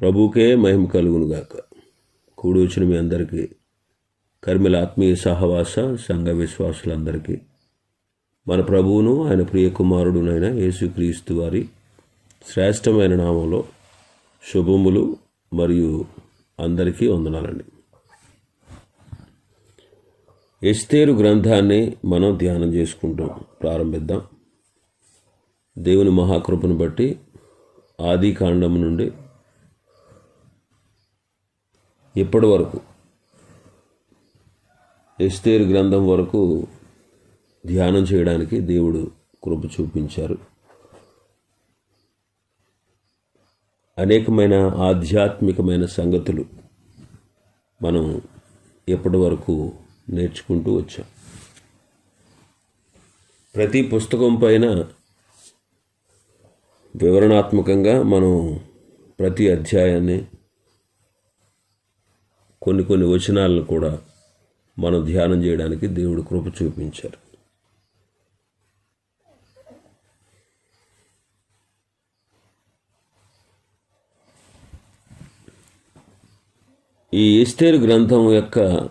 ప్రభువుకే మహిమ కలుగునుగాక. కూడి వచ్చిన మీ అందరికీ కర్మిల ఆత్మీయ సహవాస సంఘ విశ్వాసులందరికీ మన ప్రభువును ఆయన ప్రియ కుమారుడునైన యేసుక్రీస్తు వారి శ్రేష్టమైన నామంలో శుభములు మరియు అందరికీ వందనాలండి. ఎస్తేరు గ్రంథాన్ని మనం ధ్యానం చేసుకుంటాం ప్రారంభిద్దాం. దేవుని మహాకృపను బట్టి ఆది కాండం నుండి ఇప్పటి వరకు ఎస్తేరు గ్రంథం వరకు ధ్యానం చేయడానికి దేవుడు కృప చూపించారు. అనేకమైన ఆధ్యాత్మికమైన సంగతులు మనం ఎప్పటి వరకు నేర్చుకుంటూ వచ్చాం. ప్రతి పుస్తకం పైన వివరణాత్మకంగా మనం ప్రతి అధ్యాయాన్ని కొన్ని కొన్ని వచనాలను కూడా మనం ధ్యానం చేయడానికి దేవుడు కృప చూపించారు. ఈ ఎస్తేరు గ్రంథం యొక్క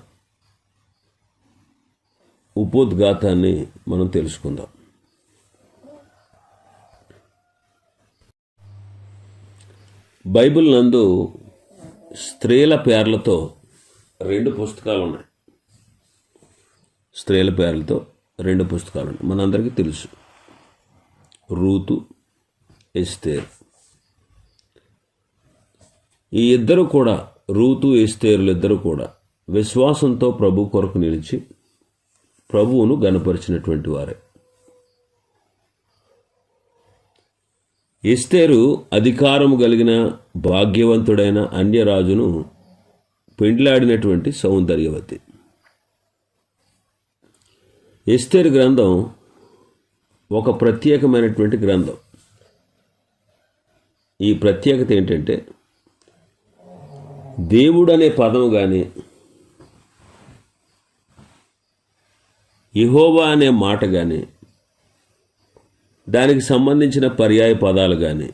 ఉపోద్ఘాతాన్ని మనం తెలుసుకుందాం. బైబిల్ నందు స్త్రీల పేర్లతో రెండు పుస్తకాలు ఉన్నాయి స్త్రీల పేర్లతో రెండు పుస్తకాలు ఉన్నాయి మనందరికీ తెలుసు. Ruth Esther. ఈ ఇద్దరు కూడా రూతు ఎస్తేరులు ఇద్దరు కూడా విశ్వాసంతో ప్రభు కొరకు నిలిచి ప్రభువును గనపరిచినటువంటి వారే. ఎస్తేరు అధికారము కలిగిన భాగ్యవంతుడైన అన్యరాజును పెండ్లాడినటువంటి సౌందర్యవతి. ఎస్తేరు గ్రంథం ఒక ప్రత్యేకమైనటువంటి గ్రంథం. ఈ ప్రత్యేకత ఏంటంటే దేవుడు అనే పదం కానీ ఇహోవా అనే మాట కానీ దానికి సంబంధించిన పర్యాయ పదాలు కానీ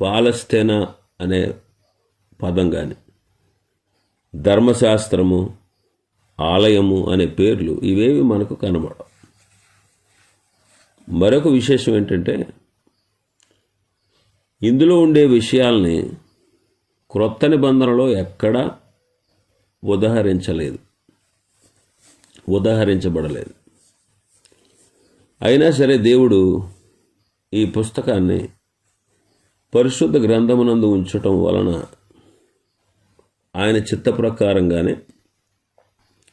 పాలస్తేనా అనే పదం కానీ ధర్మశాస్త్రము ఆలయము అనే పేర్లు ఇవేవి మనకు కనబడవు. మరొక విశేషం ఏంటంటే ఇందులో ఉండే విషయాల్ని క్రొత్త నిబంధనలో ఎక్కడా ఉదహరించలేదు. ఉదహరించబడలేదు. అయినా సరే దేవుడు ఈ పుస్తకాన్ని పరిశుద్ధ గ్రంథమునందు ఉంచటం వలన ఆయన చిత్త ప్రకారంగానే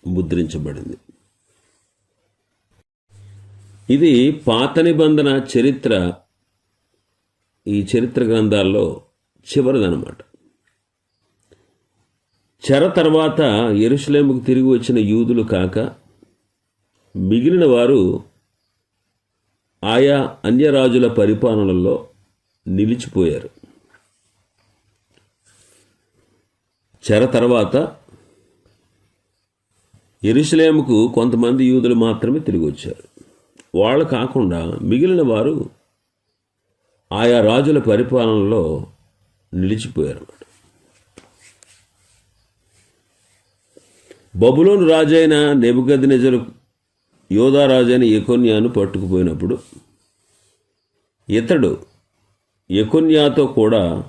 ముద్రించబడింది. ఇది పాత నిబంధన చరిత్ర ఈ చరిత్ర గ్రంథాల్లో చివరిదనమాట. చెర తర్వాత ఎరుసలేముకు తిరిగి వచ్చిన యూదులు కాక మిగిలిన వారు ఆయా అన్యరాజుల పరిపాలనలో నిలిచిపోయారు. చెర తర్వాత ఎరుసలేముకు కొంతమంది యూదులు మాత్రమే తిరిగి వచ్చారు. వాళ్ళు కాకుండా మిగిలిన వారు ఆయా రాజుల పరిపాలనలో నిలిచిపోయారు అన్నమాట బబులోను రాజైన నిజలు యోధారాజైన ఎకొన్యాను పట్టుకుపోయినప్పుడు ఇతడు ఎకొన్యాతో కూడా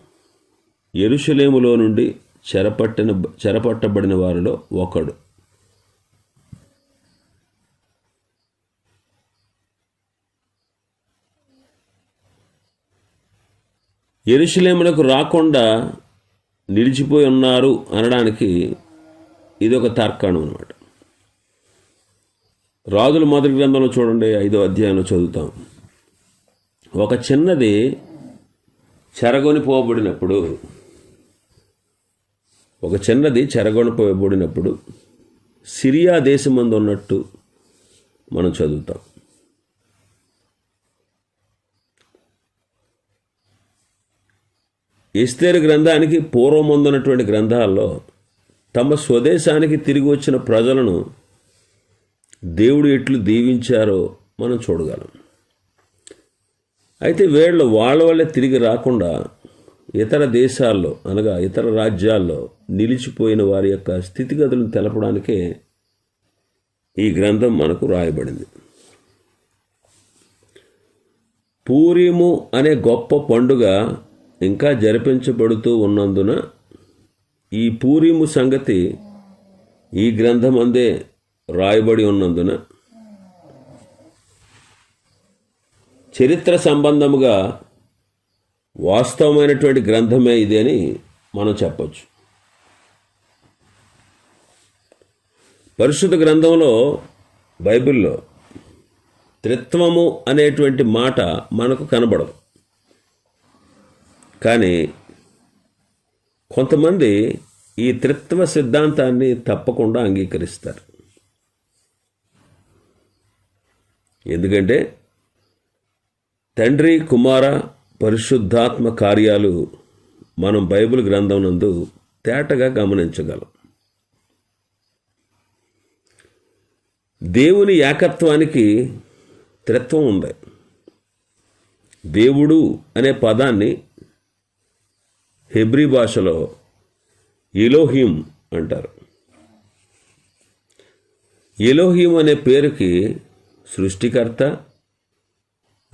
ఎరుషలేములో నుండి చెరపట్టిన చెరపట్టబడిన వారిలో ఒకడు. ఎరుషలేములకు రాకుండా నిలిచిపోయి ఉన్నారు అనడానికి ఇది ఒక తార్కాణం అనమాట రాజుల మొదటి గ్రంథంలో చూడండి ఐదో అధ్యాయంలో చదువుతాం. ఒక చిన్నది చెరగొని పోబడినప్పుడు ఒక చిన్నది చెరగొనపబడినప్పుడు సిరియా దేశమందు ఉన్నట్టు మనం చదువుతాం. ఇస్తేరు గ్రంథానికి పూర్వముందున్నటువంటి గ్రంథాల్లో తమ స్వదేశానికి తిరిగి వచ్చిన ప్రజలను దేవుడు ఎట్లు దీవించారో మనం చూడగలం. అయితే వీళ్ళు వాళ్ళ వల్లే తిరిగి రాకుండా ఇతర దేశాల్లో అనగా ఇతర రాజ్యాల్లో నిలిచిపోయిన వారి యొక్క స్థితిగతులను తెలపడానికే ఈ గ్రంథం మనకు రాయబడింది. పూరిము అనే గొప్ప పండుగ ఇంకా జరిపించబడుతూ ఉన్నందున ఈ పూరిము సంగతి ఈ గ్రంథం అందే రాయబడి ఉన్నందున చరిత్ర సంబంధముగా వాస్తవమైనటువంటి గ్రంథమే ఇది అని మనం చెప్పచ్చు. పరిశుద్ధ గ్రంథంలో బైబిల్లో త్రిత్వము అనేటువంటి మాట మనకు కనబడదు. కానీ కొంతమంది ఈ త్రిత్వ సిద్ధాంతాన్ని తప్పకుండా అంగీకరిస్తారు. ఎందుకంటే తండ్రి కుమార పరిశుద్ధాత్మ కార్యాలు మనం బైబిల్ గ్రంథం నందు తేటగా గమనించగలం. దేవుని ఏకత్వానికి త్రిత్వం ఉంది. దేవుడు అనే పదాన్ని హెబ్రీ భాషలో ఎలోహిం అంటారు. ఎలోహిం అనే పేరుకి సృష్టికర్త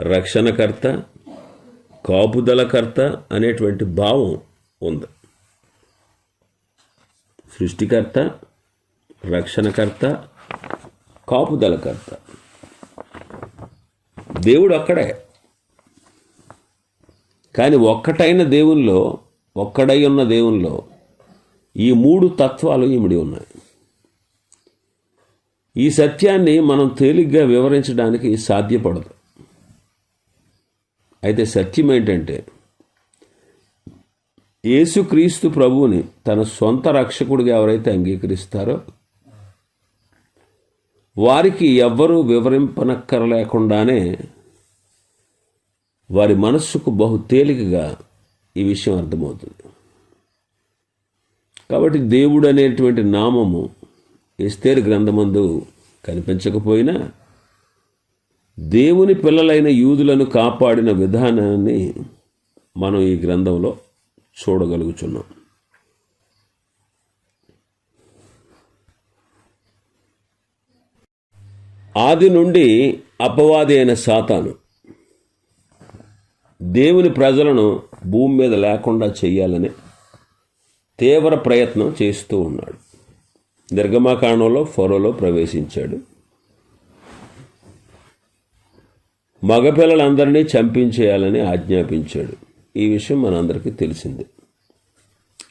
రక్షణకర్త కాపుదలకర్త అనేటువంటి భావం ఉంది. సృష్టికర్త రక్షణకర్త కాపుదలకర్త. దేవుడు ఒక్కడే. కానీ ఒక్కటైన దేవుల్లో ఒక్కడై ఉన్న దేవుల్లో ఈ మూడు తత్వాలు ఇమిడి ఉన్నాయి. ఈ సత్యాన్ని మనం తేలిగ్గా వివరించడానికి సాధ్యపడదు. అయితే సత్యం ఏంటంటే యేసుక్రీస్తు ప్రభువుని తన సొంత రక్షకుడిగా ఎవరైతే అంగీకరిస్తారో వారికి ఎవ్వరూ వివరింపనక్కరలేకుండానే వారి మనస్సుకు బహు తేలికగా ఈ విషయం అర్థమవుతుంది. కాబట్టి దేవుడు అనేటువంటి నామము ఎస్తేరు గ్రంథమందు కనిపించకపోయినా దేవుని పిల్లలైన యూదులను కాపాడిన విధానాన్ని మనం ఈ గ్రంథంలో చూడగలుగుచున్నాం. ఆది నుండి అపవాది అయిన సాతాను దేవుని ప్రజలను భూమి మీద లేకుండా చేయాలని తీవ్ర ప్రయత్నం చేస్తూ ఉన్నాడు. నిర్గమాకాండంలో ఫరోలో ప్రవేశించాడు. మగపిల్లలందరినీ చంపించేయాలని ఆజ్ఞాపించాడు. ఈ విషయం మనందరికీ తెలిసిందే.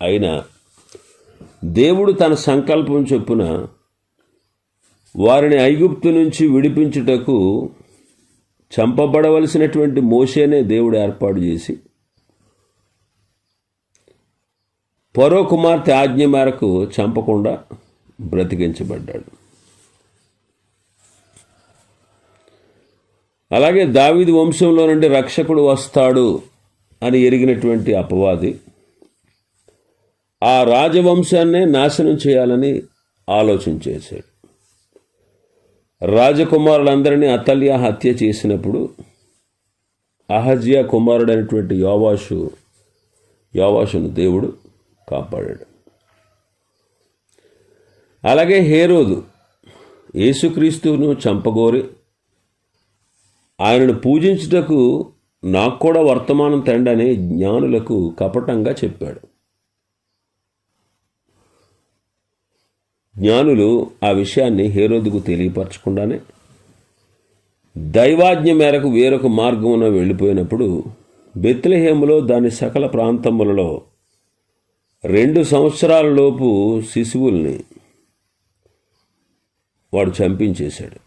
అయినా దేవుడు తన సంకల్పం చొప్పున వారిని ఐగుప్తు నుంచి విడిపించుటకు చంపబడవలసినటువంటి మోసేనే దేవుడు ఏర్పాటు చేసి పరో కుమార్తె ఆజ్ఞ మేరకు చంపకుండా బ్రతికించబడ్డాడు. అలాగే దావీదు వంశంలో నుండి రక్షకుడు వస్తాడు అని ఎరిగినటువంటి అపవాది ఆ రాజవంశాన్నే నాశనం చేయాలని ఆలోచించేశాడు రాజకుమారులందరినీ అతల్య హత్య చేసినప్పుడు అహజ్యా కుమారుడైనటువంటి యోవాషు యోవాషును దేవుడు కాపాడాడు. అలాగే హేరోదు యేసుక్రీస్తును చంపగోరి ఆయనను పూజించుటకు నాకు కూడా వర్తమానం తండని జ్ఞానులకు కపటంగా చెప్పాడు. జ్ఞానులు ఆ విషయాన్ని హేరోదుకు తెలియపరచకుండానే దైవాజ్ఞ మేరకు వేరొక మార్గమున వెళ్ళిపోయినప్పుడు బెత్లహేములో దాని సకల ప్రాంతములలో రెండు సంవత్సరాలలోపు శిశువుల్ని వాడు చంపించేశాడు.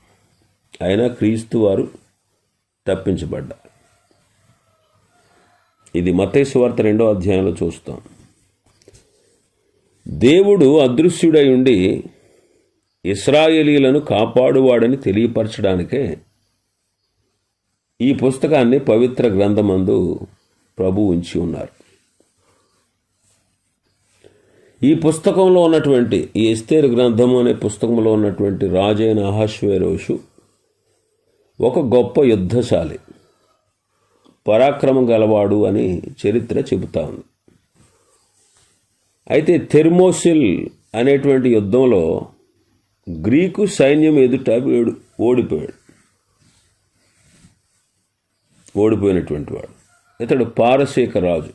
అయినా క్రీస్తు వారు తప్పించబడ్డారు ఇది మతేసు రెండో అధ్యాయంలో చూస్తాం. దేవుడు అదృశ్యుడై ఉండి ఇస్రాయేలీలను కాపాడువాడని తెలియపరచడానికే ఈ పుస్తకాన్ని పవిత్ర గ్రంథమందు ప్రభు ఉంచి ఉన్నారు. ఈ పుస్తకంలో ఉన్నటువంటి ఈ ఎస్తేరు గ్రంథము అనే పుస్తకంలో ఉన్నటువంటి రాజైన అహశ్వేరోషు ఒక గొప్ప యుద్ధశాలి. పరాక్రమం గలవాడు అని చరిత్ర చెబుతా ఉంది. అయితే థెర్మోసిల్ అనేటువంటి యుద్ధంలో గ్రీకు సైన్యం ఎదుట వీడు ఓడిపోయాడు. ఓడిపోయినటువంటి వాడు. ఇతడు పారసీక రాజు.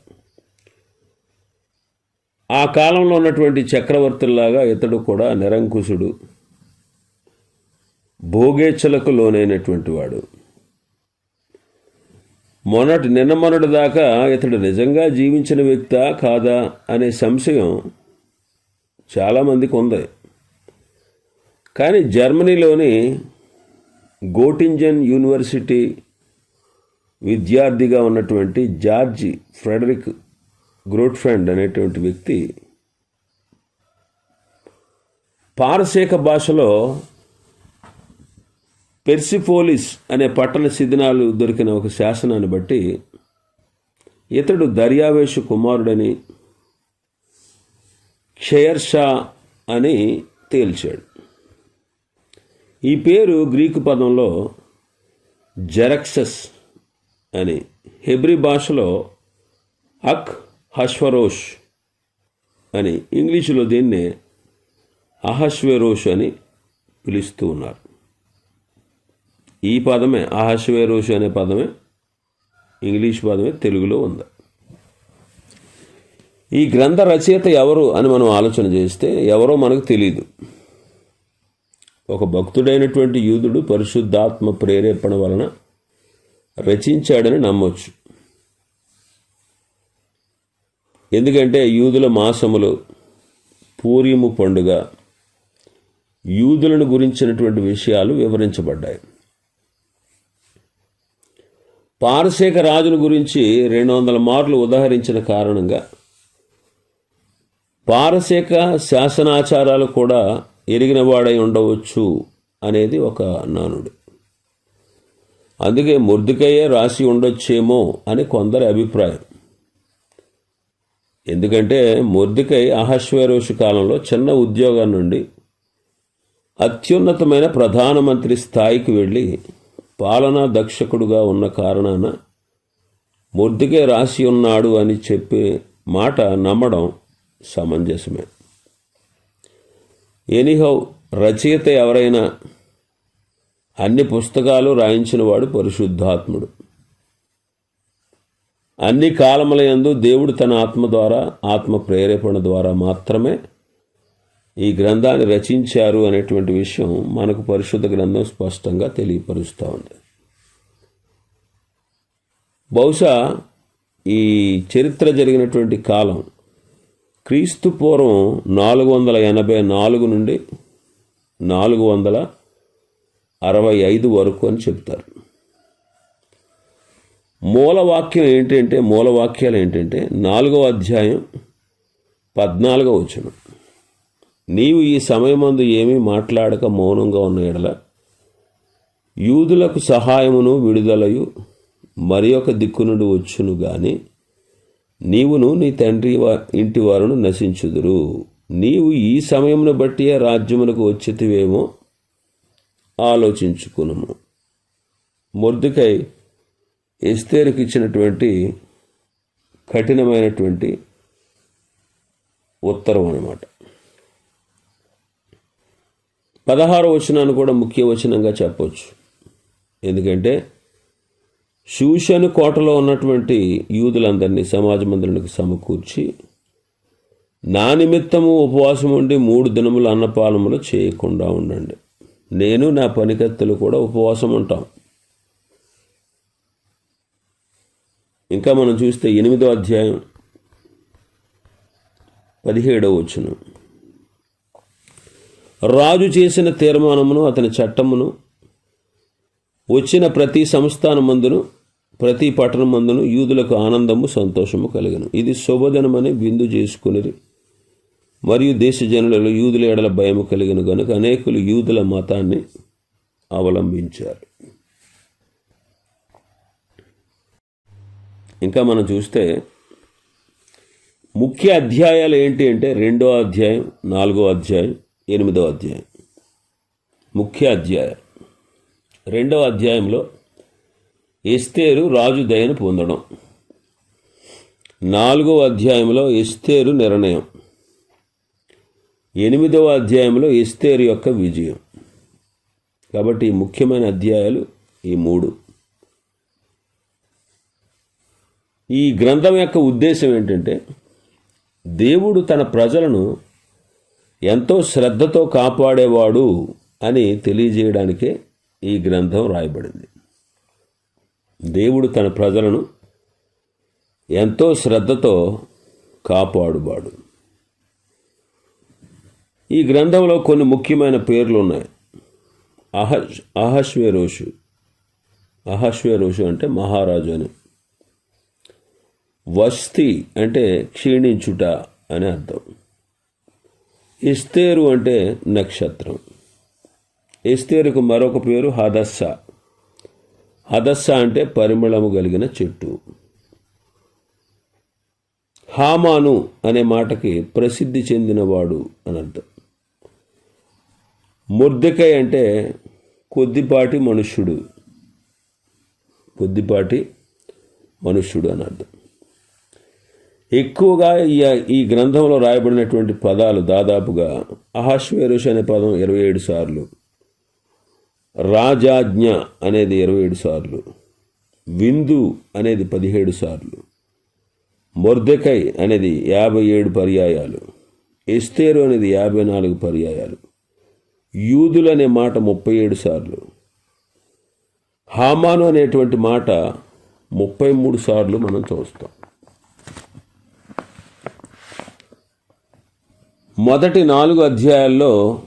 ఆ కాలంలో ఉన్నటువంటి చక్రవర్తుల్లాగా ఇతడు కూడా నిరంకుశుడు. భోగేచ్ఛలకు లోనైనటువంటి వాడు. మొన్నటి నిన్న మొన్నటి దాకా ఇతడు నిజంగా జీవించిన వ్యక్తా కాదా అనే సంశయం చాలామందికి ఉంది. కానీ జర్మనీలోని గోటింజన్ యూనివర్సిటీ విద్యార్థిగా ఉన్నటువంటి జార్జి ఫ్రెడరిక్ గ్రోట్ఫ్రెండ్ అనేటువంటి వ్యక్తి పారసీక భాషలో పెర్సిఫోలిస్ అనే పట్టణ శిథినాలు దొరికిన ఒక శాసనాన్ని బట్టి ఇతడు దర్యావేషు కుమారుడని క్షయర్షా అని తేల్చాడు. ఈ పేరు గ్రీకు పదంలో జెరక్సస్ అని హెబ్రి భాషలో అక్ హస్వరోష్ అని ఇంగ్లీషులో దీన్నే అహశ్వరోష్ అని పిలుస్తూ ఉన్నారు. ఈ పదమే అహశ్వరోష్ అనే పదమే ఇంగ్లీష్ పదమే తెలుగులో ఉంది. ఈ గ్రంథ రచయిత ఎవరు అని మనం ఆలోచన చేస్తే ఎవరో మనకు తెలియదు ఒక భక్తుడైనటువంటి యూదుడు పరిశుద్ధాత్మ ప్రేరేపణ వలన రచించాడని నమ్మొచ్చు. ఎందుకంటే యూదుల మాసములు పూరిము పండుగ యూదులను గురించినటువంటి విషయాలు వివరించబడ్డాయి. పారసీక రాజుల గురించి రెండు వందల మార్లు ఉదాహరించిన కారణంగా పారసీక శాసనాచారాలు కూడా ఎరిగినవాడై ఉండవచ్చు అనేది ఒక నానుడు. అందుకే ముర్దుకయ్యే రాసి ఉండొచ్చేమో అని కొందరి అభిప్రాయం. ఎందుకంటే ముర్దుకై అహశ్వరోషు కాలంలో చిన్న ఉద్యోగం నుండి అత్యున్నతమైన ప్రధానమంత్రి స్థాయికి వెళ్ళి పాలనా దక్షకుడుగా ఉన్న కారణాన మొద్దుకే రాసి ఉన్నాడు అని చెప్పే మాట నమ్మడం సమంజసమే. ఎనీహౌ రచయిత ఎవరైనా అన్ని పుస్తకాలు రాయించినవాడు పరిశుద్ధాత్ముడు. అన్ని కాలములయందు దేవుడు తన ఆత్మ ద్వారా ఆత్మ ప్రేరేపణ ద్వారా మాత్రమే ఈ గ్రంథాన్ని రచించారు అనేటువంటి విషయం మనకు పరిశుద్ధ గ్రంథం స్పష్టంగా తెలియపరుస్తూ ఉంది. బహుశా ఈ చరిత్ర జరిగినటువంటి కాలం క్రీస్తు పూర్వం నాలుగు వందల ఎనభై నాలుగు నుండి నాలుగు వందల అరవై ఐదు వరకు అని చెప్తారు. మూలవాక్యం ఏంటంటే మూలవాక్యాలు ఏంటంటే నాలుగవ అధ్యాయం పద్నాలుగవ వచనం. నీవు ఈ సమయమందు ఏమీ మాట్లాడక మౌనంగా ఉన్న ఎడల యూదులకు సహాయమును విడుదలయు మరి ఒక దిక్కు నుండి వచ్చును గాని నీవును నీ తండ్రి వా ఇంటి వారును నశించుదురు. నీవు ఈ సమయమును బట్టి రాజ్యమునకు వచ్చేతివేమో ఆలోచించుకును మొర్దుకై ఎస్తేరుకి ఇచ్చినటువంటి కఠినమైనటువంటి ఉత్తరం అన్నమాట పదహారు వచనాన్ని కూడా ముఖ్య వచనంగా చెప్పవచ్చు ఎందుకంటే శూషను కోటలో ఉన్నటువంటి యూదులందరినీ సమాజ సమకూర్చి నా నిమిత్తము ఉపవాసం ఉండి మూడు దినములు అన్నపానములు చేయకుండా ఉండండి. నేను నా పనికత్తులు కూడా ఉపవాసం ఉంటాం. ఇంకా మనం చూస్తే ఎనిమిదో అధ్యాయం పదిహేడవ వచ్చును రాజు చేసిన తీర్మానమును అతని చట్టమును వచ్చిన ప్రతి సంస్థానమందును ప్రతి పట్టణమందును యూదులకు ఆనందము సంతోషము కలిగను. ఇది శుభదినమని బిందు చేసుకుని మరియు దేశ జనులలో యూదుల ఎడల భయము కలిగిన కనుక అనేకులు యూదుల మతాన్ని అవలంబించారు. ఇంకా మనం చూస్తే ముఖ్య అధ్యాయాలు ఏంటి అంటే రెండో అధ్యాయం నాలుగో అధ్యాయం ఎనిమిదో అధ్యాయం. ముఖ్య అధ్యాయం. రెండవ అధ్యాయంలో ఎస్తేరు రాజు దయను పొందడం. నాలుగో అధ్యాయంలో ఎస్తేరు నిర్ణయం. ఎనిమిదవ అధ్యాయంలో ఎస్తేరు యొక్క విజయం. కాబట్టి ముఖ్యమైన అధ్యాయాలు ఈ మూడు. ఈ గ్రంథం యొక్క ఉద్దేశం ఏంటంటే దేవుడు తన ప్రజలను ఎంతో శ్రద్ధతో కాపాడేవాడు అని తెలియజేయడానికే ఈ గ్రంథం రాయబడింది. దేవుడు తన ప్రజలను ఎంతో శ్రద్ధతో కాపాడువాడు. ఈ గ్రంథంలో కొన్ని ముఖ్యమైన పేర్లు ఉన్నాయి. అహష్ అహశ్వేరోషు అహశ్వేరోషు అంటే మహారాజు అని. వస్తి అంటే క్షీణించుట అని అర్థం. ఇస్తేరు అంటే నక్షత్రం. ఇస్తేరుకు మరొక పేరు హదస్స. హదస్స అంటే పరిమళము కలిగిన చెట్టు. హామాను అనే మాటకి ప్రసిద్ధి చెందినవాడు అని అర్థం. ముర్దికై అంటే కొద్దిపాటి మనుష్యుడు. కొద్దిపాటి మనుష్యుడు అని అర్థం. ఎక్కువగా ఈ ఈ గ్రంథంలో రాయబడినటువంటి పదాలు దాదాపుగా అహాశ్వేరుష్ అనే పదం ఇరవై ఏడు సార్లు రాజాజ్ఞ అనేది ఇరవై ఏడు సార్లు విందు అనేది పదిహేడు సార్లు మొర్దెకై అనేది యాభై ఏడు పర్యాయాలు ఎస్తేరు అనేది యాభై నాలుగు పర్యాయాలు యూదులు అనే మాట ముప్పై ఏడు సార్లు హామాను అనేటువంటి మాట ముప్పై మూడు సార్లు మనం చూస్తాం. మొదటి నాలుగు అధ్యాయాల్లో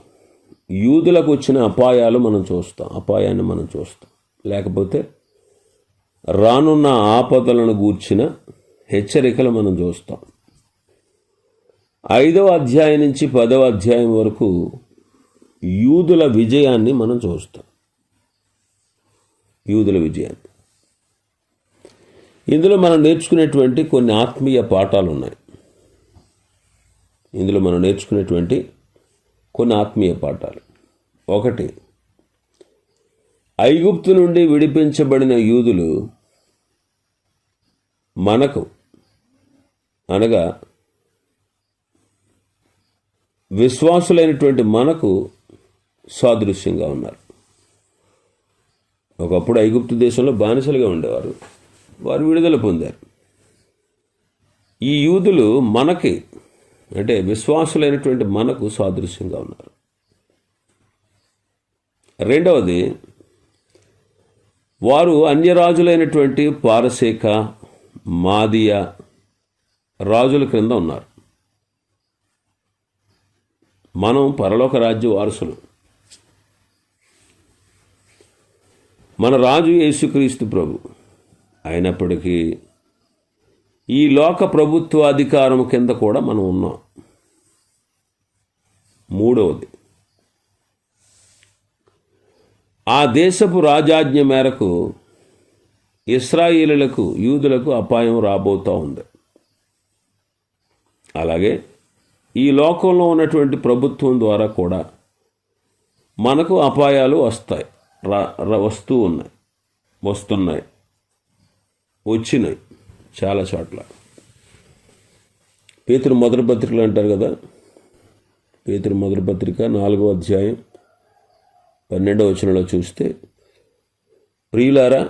యూదులకు వచ్చిన అపాయాలు మనం చూస్తాం అపాయాన్ని మనం చూస్తాం. లేకపోతే రానున్న ఆపదలను గూర్చిన హెచ్చరికలు మనం చూస్తాం. ఐదవ అధ్యాయం నుంచి పదవ అధ్యాయం వరకు యూదుల విజయాన్ని మనం చూస్తాం. యూదుల విజయాన్ని. ఇందులో మనం నేర్చుకునేటువంటి కొన్ని ఆత్మీయ పాఠాలు ఉన్నాయి ఇందులో మనం నేర్చుకునేటువంటి కొన్ని ఆత్మీయ పాఠాలు. ఒకటి ఐగుప్తు నుండి విడిపించబడిన యూదులు మనకు అనగా విశ్వాసులైనటువంటి మనకు సాదృశ్యంగా ఉన్నారు. ఒకప్పుడు ఐగుప్తు దేశంలో బానిసలుగా ఉండేవారు. వారు విడుదల పొందారు. ఈ యూదులు మనకి అంటే విశ్వాసులైనటువంటి మనకు సాదృశ్యంగా ఉన్నారు. రెండవది వారు అన్యరాజులైనటువంటి పారసేక మాదియ రాజుల క్రింద ఉన్నారు. మనం పరలోక రాజ్య వారసులు. మన రాజు యేసుక్రీస్తు ప్రభు అయినప్పటికీ ఈ లోక ప్రభుత్వ అధికారం కింద కూడా మనం ఉన్నాం. మూడవది. ఆ దేశపు రాజాజ్ఞ మేరకు ఇస్రాయిలులకు యూదులకు అపాయం రాబోతూ ఉంది. అలాగే ఈ లోకంలో ఉన్నటువంటి ప్రభుత్వం ద్వారా కూడా మనకు అపాయాలు వస్తాయి. రా వస్తూ ఉన్నాయి. వస్తున్నాయి. వచ్చినాయి. చాలా చోట్ల. పేతురు మొదటి పత్రికలు అంటారు కదా పేతురు మొదటి పత్రిక నాలుగో అధ్యాయం పన్నెండవ వచనంలో చూస్తే ప్రియులారా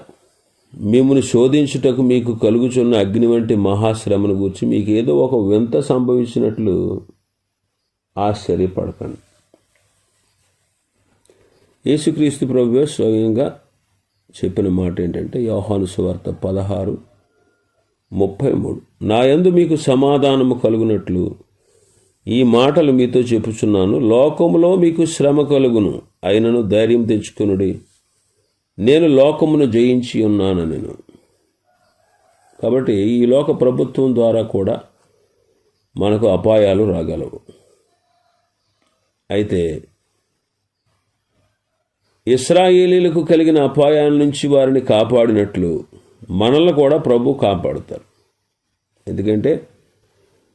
మిమ్మల్ని శోధించుటకు మీకు కలుగుచున్న అగ్ని వంటి మహాశ్రమను గురించి మీకు ఏదో ఒక వింత సంభవించినట్లు ఆశ్చర్యపడకండి. యేసుక్రీస్తు ప్రభు స్వయంగా చెప్పిన మాట ఏంటంటే యోహాను సువార్త పదహారు ముప్పై మూడు నా యందు మీకు సమాధానము కలుగునట్లు ఈ మాటలు మీతో చెప్పుచున్నాను. లోకములో మీకు శ్రమ కలుగును. అయినను ధైర్యం తెచ్చుకునుడి. నేను లోకమును జయించి ఉన్నాను నేను కాబట్టి ఈ లోక ప్రభుత్వం ద్వారా కూడా మనకు అపాయాలు రాగలవు. అయితే ఇస్రాయేలీలకు కలిగిన అపాయాల నుంచి వారిని కాపాడినట్లు మనల్ని కూడా ప్రభు కాపాడుతారు ఎందుకంటే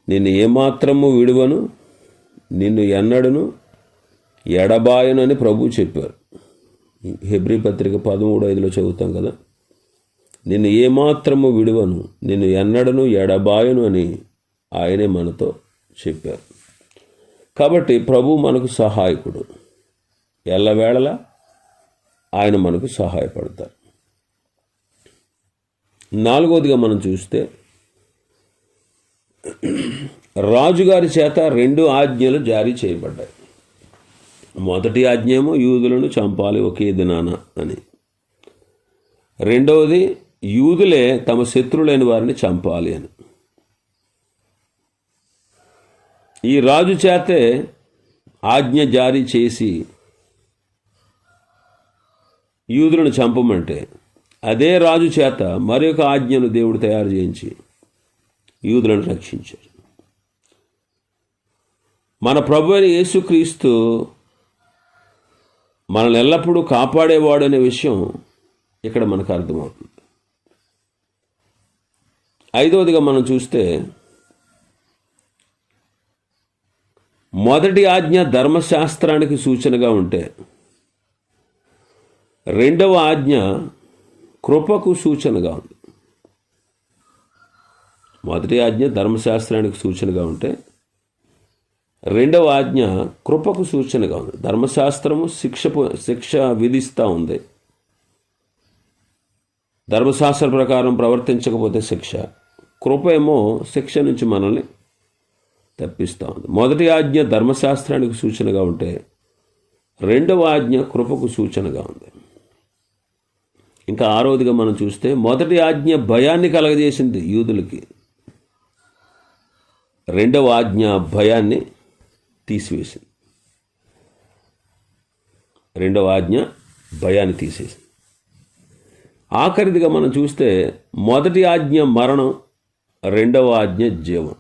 నిన్ను ఏమాత్రము విడువను నిన్ను ఎన్నడను ఎడబాయను అని ప్రభు చెప్పారు. హెబ్రి పత్రిక పదమూడు ఐదులో చదువుతాం కదా. నిన్ను ఏమాత్రము విడువను నిన్ను ఎన్నడను ఎడబాయను అని ఆయనే మనతో చెప్పారు. కాబట్టి ప్రభు మనకు సహాయకుడు. ఎల్లవేళలా ఆయన మనకు సహాయపడతారు. నాలుగవదిగా మనం చూస్తే రాజుగారి చేత రెండు ఆజ్ఞలు జారీ చేయబడ్డాయి. మొదటి ఆజ్ఞేమో యూదులను చంపాలి ఒకే దినాన అని. రెండవది యూదులే తమ శత్రులైన వారిని చంపాలి అని. ఈ రాజు చేతే ఆజ్ఞ జారీ చేసి యూదులను చంపమంటే అదే రాజు చేత మరొక ఆజ్ఞను దేవుడు తయారు చేయించి యూదులను రక్షించారు. మన ప్రభు అయిన యేసుక్రీస్తు మనల్ని ఎల్లప్పుడూ కాపాడేవాడు అనే విషయం ఇక్కడ మనకు అర్థమవుతుంది. ఐదవదిగా మనం చూస్తే మొదటి ఆజ్ఞ ధర్మశాస్త్రానికి సూచనగా ఉంటే రెండవ ఆజ్ఞ కృపకు సూచనగా ఉంది. మొదటి ఆజ్ఞ ధర్మశాస్త్రానికి సూచనగా ఉంటే రెండవ ఆజ్ఞ కృపకు సూచనగా ఉంది. ధర్మశాస్త్రము శిక్ష శిక్ష విధిస్తూ ఉంది. ధర్మశాస్త్ర ప్రకారం ప్రవర్తించకపోతే శిక్ష. కృప ఏమో శిక్ష నుంచి మనల్ని తప్పిస్తూ ఉంది. మొదటి ఆజ్ఞ ధర్మశాస్త్రానికి సూచనగా ఉంటే రెండవ ఆజ్ఞ కృపకు సూచనగా ఉంది. ఇంకా ఆరోదిగా మనం చూస్తే మొదటి ఆజ్ఞ భయాన్ని కలగజేసింది యూదులకి. రెండవ ఆజ్ఞ భయాన్ని తీసివేసింది. రెండవ ఆజ్ఞ భయాన్ని తీసేసింది. ఆఖరిదిగా మనం చూస్తే మొదటి ఆజ్ఞ మరణం రెండవ ఆజ్ఞ జీవం.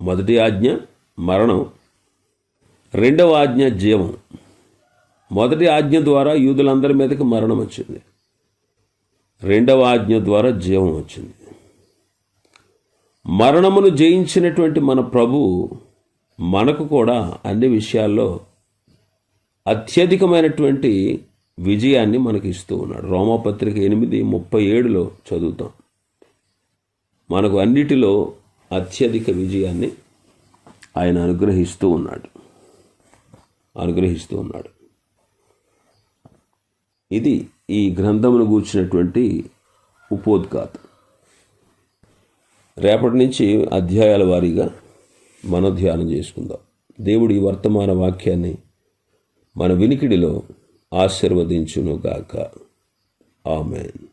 మొదటి ఆజ్ఞ మరణం రెండవ ఆజ్ఞ జీవం. మొదటి ఆజ్ఞ ద్వారా యూదులందరి మీదకి మరణం వచ్చింది. రెండవ ఆజ్ఞ ద్వారా జీవం వచ్చింది. మరణమును జయించినటువంటి మన ప్రభు మనకు కూడా అన్ని విషయాల్లో అత్యధికమైనటువంటి విజయాన్ని మనకి ఇస్తూ ఉన్నాడు. రోమపత్రిక ఎనిమిది ముప్పై ఏడులో చదువుతాం. మనకు అన్నిటిలో అత్యధిక విజయాన్ని ఆయన అనుగ్రహిస్తూ ఉన్నాడు. అనుగ్రహిస్తూ ఉన్నాడు. ఇది ఈ గ్రంథమును గూర్చినటువంటి ఉపోద్ఘాతం. రేపటి నుంచి అధ్యాయాల వారీగా మన ధ్యానం చేసుకుందాం. దేవుడి వర్తమాన వాక్యాన్ని మన వినికిడిలో ఆశీర్వదించునుగాక. ఆమెన్.